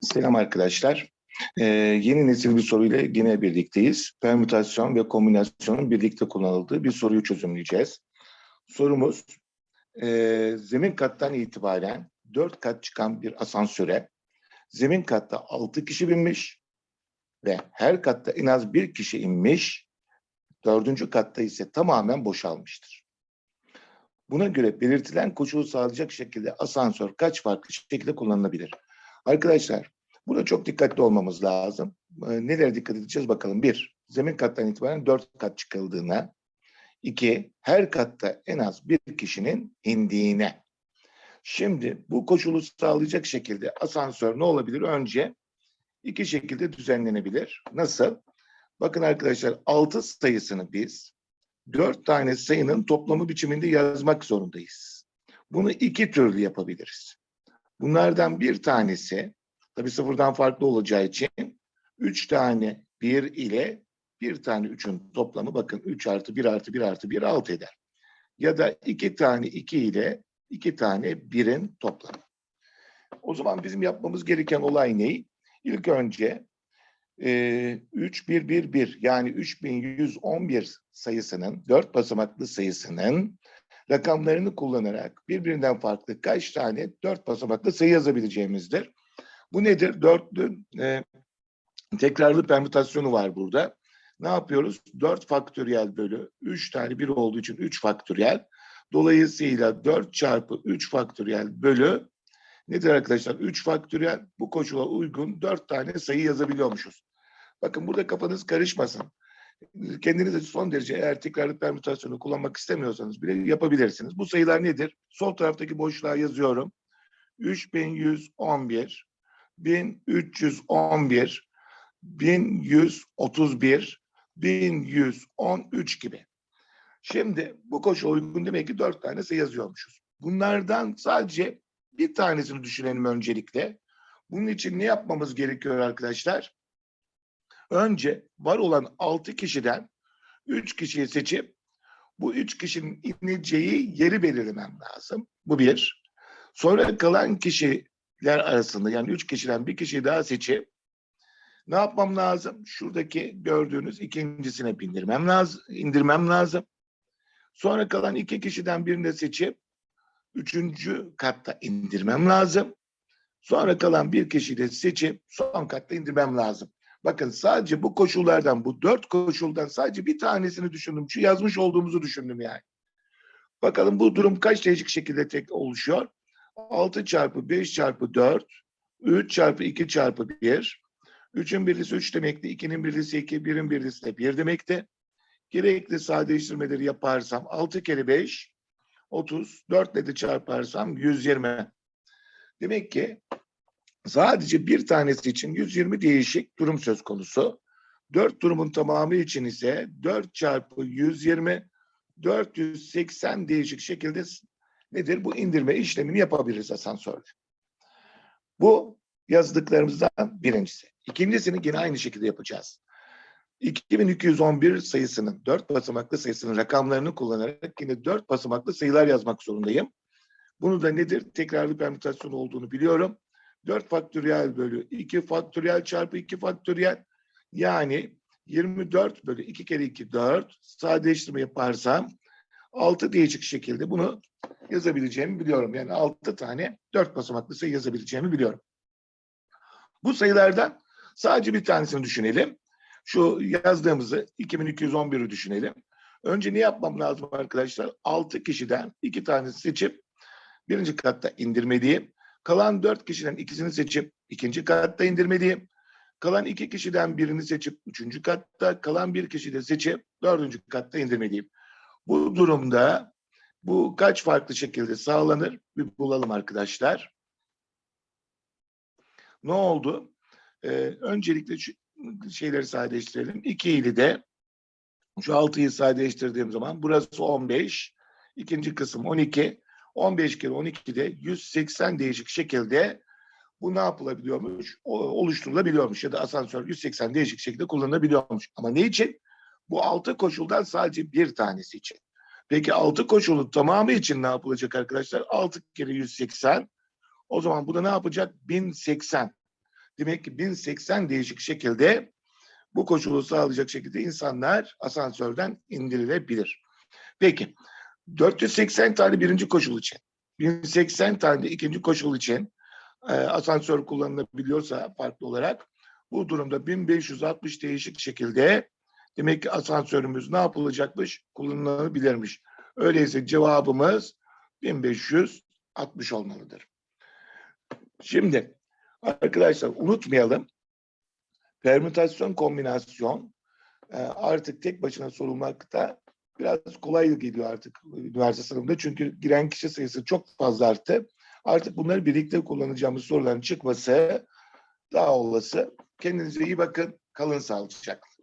Selam arkadaşlar. Ee, yeni nesil bir soruyla yine birlikteyiz. Permütasyon ve kombinasyonun birlikte kullanıldığı bir soruyu çözümleyeceğiz. Sorumuz, e, zemin kattan itibaren 4 kat çıkan bir asansöre zemin katta 6 kişi binmiş ve her katta en az bir kişi inmiş, dördüncü katta ise tamamen boşalmıştır. Buna göre belirtilen koşulu sağlayacak şekilde asansör kaç farklı şekilde kullanılabilir? Arkadaşlar burada çok dikkatli olmamız lazım. Ee, nelere dikkat edeceğiz bakalım. Bir, zemin kattan itibaren dört kat çıkıldığına. İki, her katta en az bir kişinin indiğine. Şimdi bu koşulu sağlayacak şekilde asansör ne olabilir? Önce iki şekilde düzenlenebilir. Nasıl? Bakın arkadaşlar altı sayısını biz dört tane sayının toplamı biçiminde yazmak zorundayız. Bunu iki türlü yapabiliriz. Bunlardan bir tanesi, tabii sıfırdan farklı olacağı için, üç tane bir ile bir tane üçün toplamı bakın 3 artı 1 artı 1 artı 1 6 eder. Ya da iki tane 2 ile iki tane 1'in toplamı. O zaman bizim yapmamız gereken olay ne? İlk önce e, 3 1 1 1 yani 3111 sayısının dört basamaklı sayısının rakamlarını kullanarak birbirinden farklı kaç tane dört basamaklı sayı yazabileceğimizdir. Bu nedir? Dörtlü e, tekrarlı permütasyonu var burada. Ne yapıyoruz? 4 faktöriyel bölü 3 tane 1 olduğu için 3 faktöriyel. Dolayısıyla 4 çarpı 3 faktöriyel bölü nedir arkadaşlar? 3 faktöriyel bu koşula uygun 4 tane sayı yazabiliyormuşuz. Bakın burada kafanız karışmasın. Kendinize son derece eğer tekrarlı permütasyonu kullanmak istemiyorsanız bile yapabilirsiniz. Bu sayılar nedir? Sol taraftaki boşluğa yazıyorum. 3111, 1311, 1131, 1113 gibi. Şimdi bu koşula uygun demek ki dört tane sayı yazıyormuşuz. Bunlardan sadece bir tanesini düşünelim öncelikle. Bunun için ne yapmamız gerekiyor arkadaşlar? Önce var olan altı kişiden üç kişiyi seçip bu üç kişinin ineceği yeri belirlemem lazım. Bu bir. Sonra kalan kişiler arasında yani üç kişiden bir kişiyi daha seçip ne yapmam lazım? Şuradaki gördüğünüz ikincisine bindirmem lazım, indirmem lazım. Sonra kalan iki kişiden birini seçip üçüncü katta indirmem lazım. Sonra kalan bir kişiyi de seçip son katta indirmem lazım. Bakın sadece bu koşullardan, bu dört koşuldan sadece bir tanesini düşündüm. Şu yazmış olduğumuzu düşündüm yani. Bakalım bu durum kaç değişik şekilde tek oluşuyor? 6 çarpı 5 çarpı 4, 3 çarpı 2 çarpı 1. 3'ün birlisi 3 demekti, 2'nin birlisi 2, 1'in birlisi de 1 demekti. Gerekli sadeleştirmeleri yaparsam 6 kere 5, 30, 4 ile de çarparsam 120. Demek ki sadece bir tanesi için 120 değişik durum söz konusu. 4 durumun tamamı için ise 4 çarpı 120, 480 değişik şekilde nedir? Bu indirme işlemini yapabiliriz asansörde. Bu yazdıklarımızdan birincisi. İkincisini yine aynı şekilde yapacağız. 2211 sayısının, 4 basamaklı sayısının rakamlarını kullanarak yine 4 basamaklı sayılar yazmak zorundayım. Bunu da nedir? Tekrarlı permütasyon olduğunu biliyorum. 4 faktöriyel bölü 2 faktöriyel çarpı 2 faktöriyel yani 24 bölü 2 kere 2 4 sadeleştirme yaparsam 6 değişik şekilde bunu yazabileceğimi biliyorum. Yani 6 tane 4 basamaklı sayı yazabileceğimi biliyorum. Bu sayılardan sadece bir tanesini düşünelim. Şu yazdığımızı 2211'i düşünelim. Önce ne yapmam lazım arkadaşlar? 6 kişiden 2 tanesi seçip birinci katta indirmeliyim. Kalan 4 kişiden ikisini seçip ikinci katta indirmeliyim. Kalan 2 kişiden birini seçip üçüncü katta, kalan bir kişi de seçip dördüncü katta indirmeliyim. Bu durumda bu kaç farklı şekilde sağlanır? Bir bulalım arkadaşlar. Ne oldu? Ee, öncelikle şu şeyleri sadeleştirelim. 2 ile de şu 6'yı sadeleştirdiğim zaman burası 15. ikinci kısım 12. 15 kere 12'de 180 değişik şekilde bu ne yapılabiliyormuş? Oluşturulabiliyormuş ya da asansör 180 değişik şekilde kullanılabiliyormuş. Ama ne için? Bu 6 koşuldan sadece bir tanesi için. Peki 6 koşulun tamamı için ne yapılacak arkadaşlar? 6 kere 180. O zaman bu da ne yapacak? 1080. Demek ki 1080 değişik şekilde bu koşulu sağlayacak şekilde insanlar asansörden indirilebilir. Peki 480 tane birinci koşul için, 1080 tane ikinci koşul için e, asansör kullanılabiliyorsa farklı olarak bu durumda 1560 değişik şekilde demek ki asansörümüz ne yapılacakmış? Kullanılabilirmiş. Öyleyse cevabımız 1560 olmalıdır. Şimdi arkadaşlar unutmayalım. Permütasyon kombinasyon e, artık tek başına sorulmakta biraz kolay geliyor artık üniversite sınavında. Çünkü giren kişi sayısı çok fazla arttı. Artık bunları birlikte kullanacağımız soruların çıkması daha olası. Kendinize iyi bakın. Kalın sağlıcakla.